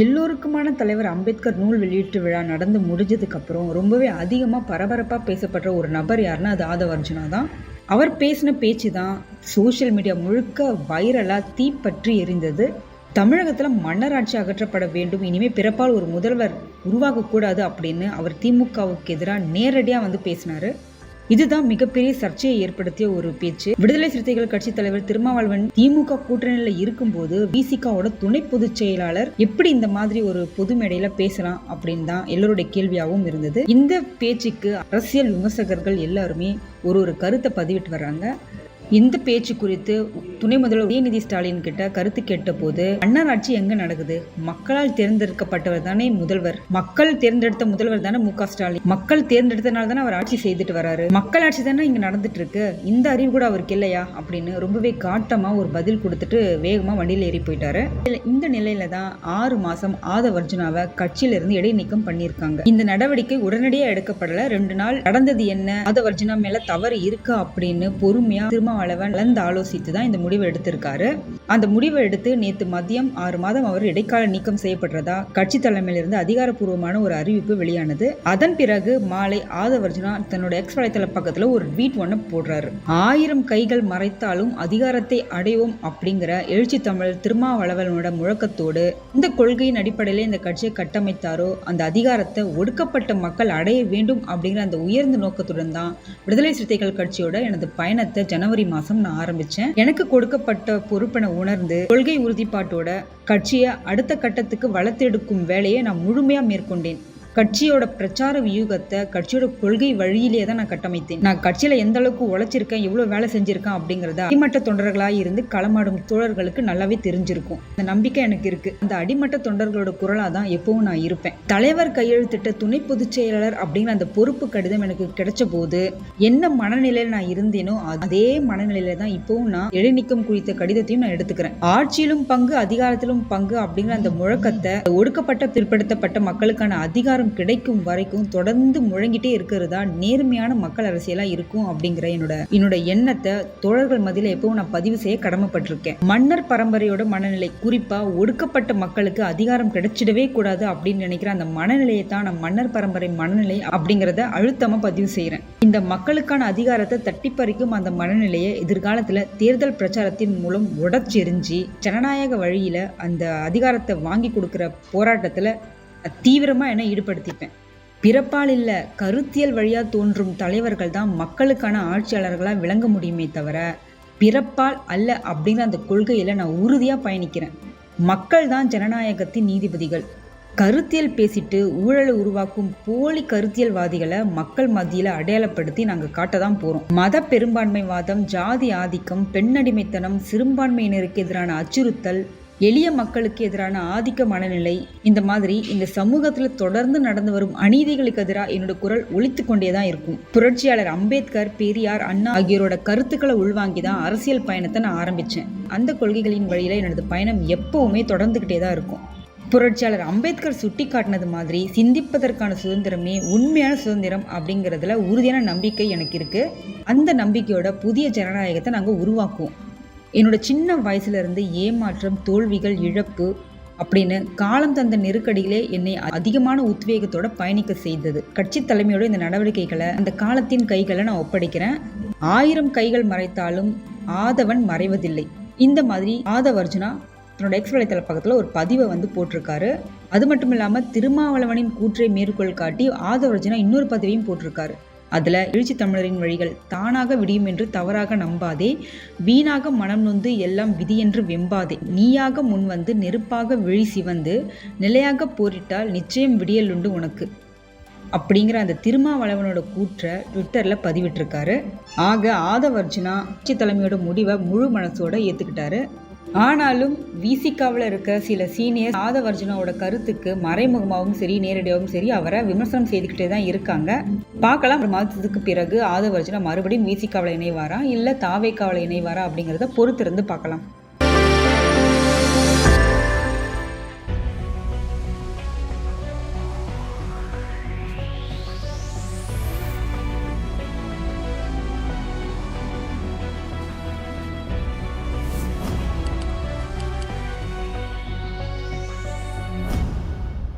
எல்லோருக்குமான தலைவர் அம்பேத்கர் நூல் வெளியீட்டு விழா நடந்து முடிஞ்சதுக்கப்புறம் ரொம்பவே அதிகமாக பரபரப்பாக பேசப்படுற ஒரு நபர் யாருன்னா அது ஆதவ அர்ஜுனா தான். அவர் பேசின பேச்சு தான் சோஷியல் மீடியா முழுக்க வைரலாக தீப்பற்றி எரிந்தது. தமிழகத்தில் மன்னராட்சி அகற்றப்பட வேண்டும் இனிமேல் பிறப்பால் ஒரு முதல்வர் உருவாகக்கூடாது அப்படின்னு அவர் திமுகவுக்கு எதிராக நேரடியாக வந்து பேசினார். இதுதான் மிகப்பெரிய சர்ச்சையை ஏற்படுத்திய ஒரு பேச்சு. விடுதலை சிறுத்தைகள் கட்சி தலைவர் திருமாவளவன் திமுக கூட்டணியில இருக்கும்போது விசிகாவோட துணை பொதுச் செயலாளர் எப்படி இந்த மாதிரி ஒரு பொது மேடையில பேசலாம் அப்படின்னு தான் எல்லோருடைய கேள்வியாகவும் இருந்தது. இந்த பேச்சுக்கு அரசியல் விமர்சகர்கள் எல்லாருமே ஒரு ஒரு கருத்தை பதிவிட்டு வர்றாங்க. இந்த பேச்சு குறித்து துணை முதல்வர் உதயநிதி ஸ்டாலின் கிட்ட கருத்து கேட்டபோது ஆட்சி எங்க நடக்குது? மக்களால் தேர்ந்தெடுக்கப்பட்டவர் தானே முதல்வர். மக்கள் தேர்ந்தெடுத்த முதல்வர் தானே மு ஸ்டாலின். மக்கள் தேர்ந்தெடுத்தனால தானே அவர் ஆட்சி செய்துட்டு வராரு. மக்கள் ஆட்சி தானே இங்க நடந்துட்டு இருக்கு. இந்த அறிவு கூட அவருக்கு இல்லையா? அப்படின்னு ரொம்பவே காட்டமா ஒரு பதில் கொடுத்துட்டு வேகமா வண்டியில் ஏறி போயிட்டாரு. இந்த நிலையில தான் ஆறு மாசம் ஆதவ அர்ஜுனாவை கட்சியில இருந்து இடைநீக்கம் பண்ணியிருக்காங்க. இந்த நடவடிக்கை உடனடியா எடுக்கப்படல. ரெண்டு நாள் நடந்தது என்ன? ஆதவ அர்ஜுனா மேல தவறு இருக்கா அப்படின்னு பொறுமையா திருமாவளவன் கலந்து ஆலோசித்து தான் இந்த முடிவை முடிவு எடுத்திருக்காரு. அந்த முடிவை எடுத்து நேற்று மதியம் ஆறு மாதம் அவர் இடைக்கால நீக்கம் செய்யப்படுறதா கட்சி தலைமையிலிருந்து அதிகாரப்பூர்வமான ஒரு அறிவிப்பு வெளியானது. அதன் பிறகு மாலை ஆதவ அர்ஜுனா தன்னோட எக்ஸ் வலைத்தள பக்கத்துல ஒரு ட்வீட் ஒன்று போடுறாரு. ஆயிரம் கைகள் மறைத்தாலும் அதிகாரத்தை அடைவோம் அப்படிங்கிற எழுச்சி தமிழ் திருமாவளவனோட முழக்கத்தோடு இந்த கொள்கையின் அடிப்படையில் இந்த கட்சியை கட்டமைத்தாரோ அந்த அதிகாரத்தை ஒடுக்கப்பட்ட மக்கள் அடைய வேண்டும் அப்படிங்கிற அந்த உயர்ந்த நோக்கத்துடன் தான் விடுதலை சிறுத்தைகள் கட்சியோட எனது பயணத்தை ஜனவரி மாதம் நான் ஆரம்பித்தேன் எனக்கு கொடுக்கப்பட்ட பொறுப்பினை உணர்ந்து கொள்கை உறுதிப்பாட்டோட கட்சியை அடுத்த கட்டத்துக்கு வளர்த்தெடுக்கும் வேலையை நான் முழுமையாக மேற்கொண்டேன். கட்சியோட பிரச்சார வியூகத்தை கட்சியோட கொள்கை வழியிலேயே தான் நான் கட்டமைத்தேன். நான் கட்சியில எந்த அளவுக்கு உழைச்சிருக்கேன் எவ்வளவு வேலை செஞ்சிருக்கேன் அப்படிங்கறத அடிமட்ட தொண்டர்களாக இருந்து களமாடும் தோழர்களுக்கு நல்லாவே தெரிஞ்சிருக்கும். அந்த நம்பிக்கை எனக்கு இருக்கு. அந்த அடிமட்ட தொண்டர்களோட குரலா தான் எப்பவும் நான் இருப்பேன். தலைவர் கையெழுத்திட்ட துணை பொதுச் செயலாளர் அப்படிங்கிற அந்த பொறுப்பு கடிதம் எனக்கு கிடைச்ச போது என்ன மனநிலையில் நான் இருந்தேனோ அதே மனநிலையில தான் இப்பவும் நான் இடைநீக்கம் குறித்த கடிதத்தையும் நான் எடுத்துக்கிறேன். ஆட்சியிலும் பங்கு அதிகாரத்திலும் பங்கு அப்படிங்கிற அந்த முழக்கத்தை ஒடுக்கப்பட்ட பிற்படுத்தப்பட்ட மக்களுக்கான அதிகாரம் கிடைக்கும் வரைக்கும் தொடர்ந்து முழங்கிட்டே இருக்கிறதா நேர்மையான மக்கள் அரசியலா இருக்கும் அப்படிங்கிற என்னோட என்னோட எண்ணத்தை தோழர்கள் மதியில் எப்பவும் நான் பதிவு செய்ய கடமைப்பட்டிருக்கேன். மன்னர் பரம்பரையோட மனநிலை குறிப்பா ஒடுக்கப்பட்ட மக்களுக்கு அதிகாரம் கிடைச்சிடவே கூடாது அப்படின்னு நினைக்கிற அந்த மனநிலையை தான் நான் மன்னர் பரம்பரை மனநிலை அப்படிங்கிறத அழுத்தமா பதிவு செய்கிறேன் இந்த மக்களுக்கான அதிகாரத்தை தட்டி பறிக்கும் அந்த மனநிலையை எதிர்காலத்துல தேர்தல் பிரச்சாரத்தின் மூலம் உடச்செறிஞ்சு ஜனநாயக வழியில அந்த அதிகாரத்தை வாங்கி கொடுக்கிற போராட்டத்துல தீவிரமாக என்னை ஈடுபடுத்திப்பேன். பிறப்பால் இல்லை கருத்தியல் வழியாக தோன்றும் தலைவர்கள் தான் மக்களுக்கான ஆட்சியாளர்களாக விளங்க முடியுமே தவிர பிறப்பால் அல்ல அப்படிங்கிற அந்த கொள்கையில் நான் உறுதியாக பயணிக்கிறேன். மக்கள் தான் ஜனநாயகத்தின் நீதிபதிகள். கருத்தியல் பேசிட்டு ஊழலை உருவாக்கும் போலி கருத்தியல்வாதிகளை மக்கள் மத்தியில் அடையாளப்படுத்தி நாங்கள் காட்ட தான் போகிறோம் மத பெரும்பான்மைவாதம் ஜாதி ஆதிக்கம் பெண்ணடிமைத்தனம் சிறுபான்மையினருக்கு எதிரான அச்சுறுத்தல் எளிய மக்களுக்கு எதிரான ஆதிக்க மனநிலை இந்த மாதிரி இந்த சமூகத்தில் தொடர்ந்து நடந்து வரும் அநீதிகளுக்கு எதிராக என்னோட குரல் ஒழித்து கொண்டே தான் இருக்கும். புரட்சியாளர் அம்பேத்கர் பெரியார் அண்ணா ஆகியோரோட கருத்துக்களை உள்வாங்கி தான் அரசியல் பயணத்தை நான் ஆரம்பித்தேன் அந்த கொள்கைகளின் வழியில் எனது பயணம் எப்பவுமே தொடர்ந்துக்கிட்டே தான் இருக்கும். புரட்சியாளர் அம்பேத்கர் சுட்டி காட்டினது மாதிரி சிந்திப்பதற்கான சுதந்திரமே உண்மையான சுதந்திரம் அப்படிங்கிறதுல உறுதியான நம்பிக்கை எனக்கு இருக்குது அந்த நம்பிக்கையோட புதிய ஜனநாயகத்தை நாங்கள் உருவாக்குவோம். என்னோட சின்ன வயசுலேருந்து ஏமாற்றம் தோல்விகள் இழப்பு அப்படின்னு காலம் தந்த நெருக்கடியிலே என்னை அதிகமான உத்வேகத்தோட பயணிக்க செய்தது. கட்சி தலைமையோட இந்த நடவடிக்கைகளை அந்த காலத்தின் கைகளை நான் ஒப்படைக்கிறேன். ஆயிரம் கைகள் மறைத்தாலும் ஆதவன் மறைவதில்லை. இந்த மாதிரி ஆதவர்ஜுனா தன்னோட எக்ஸ் வலைத்தள பக்கத்தில் ஒரு பதிவை வந்து போட்டிருக்காரு. அது மட்டும் இல்லாமல் திருமாவளவனின் கூற்றை மேற்கோள் காட்டி ஆதவர்ஜுனா இன்னொரு பதிவையும் போட்டிருக்காரு. அதில் எழுச்சி தமிழரின் வழிகள் தானாக விடியும் என்று தவறாக நம்பாதே. வீணாக மனம் நொந்து எல்லாம் விதி என்று வெம்பாதே. நீயாக முன் வந்து நெருப்பாக விழி சிவந்து நிலையாக போரிட்டால் நிச்சயம் விடியலுண்டு உனக்கு. அப்படிங்கிற அந்த திருமாவளவனோட கூற்றை ட்விட்டரில் பதிவிட்டிருக்காரு. ஆக ஆதவர்ஜுனா கட்சி தலைமையோட முடிவை முழு மனசோட ஏற்றுக்கிட்டாரு ஆனாலும் விசிகாவில் இருக்க சில சீனியர் ஆதவர்ஜுனோட கருத்துக்கு மறைமுகமாகவும் சரி நேரடியாகவும் சரி அவரை விமர்சனம் செய்துக்கிட்டே தான் இருக்காங்க. பார்க்கலாம் ஒரு மாதத்துக்கு பிறகு ஆதவர்ஜுனா மறுபடியும் விசிகாவில் இணைவாரா இல்லை தாவேக்காவில் இணைவாரா அப்படிங்கிறத பொறுத்திருந்து பார்க்கலாம்.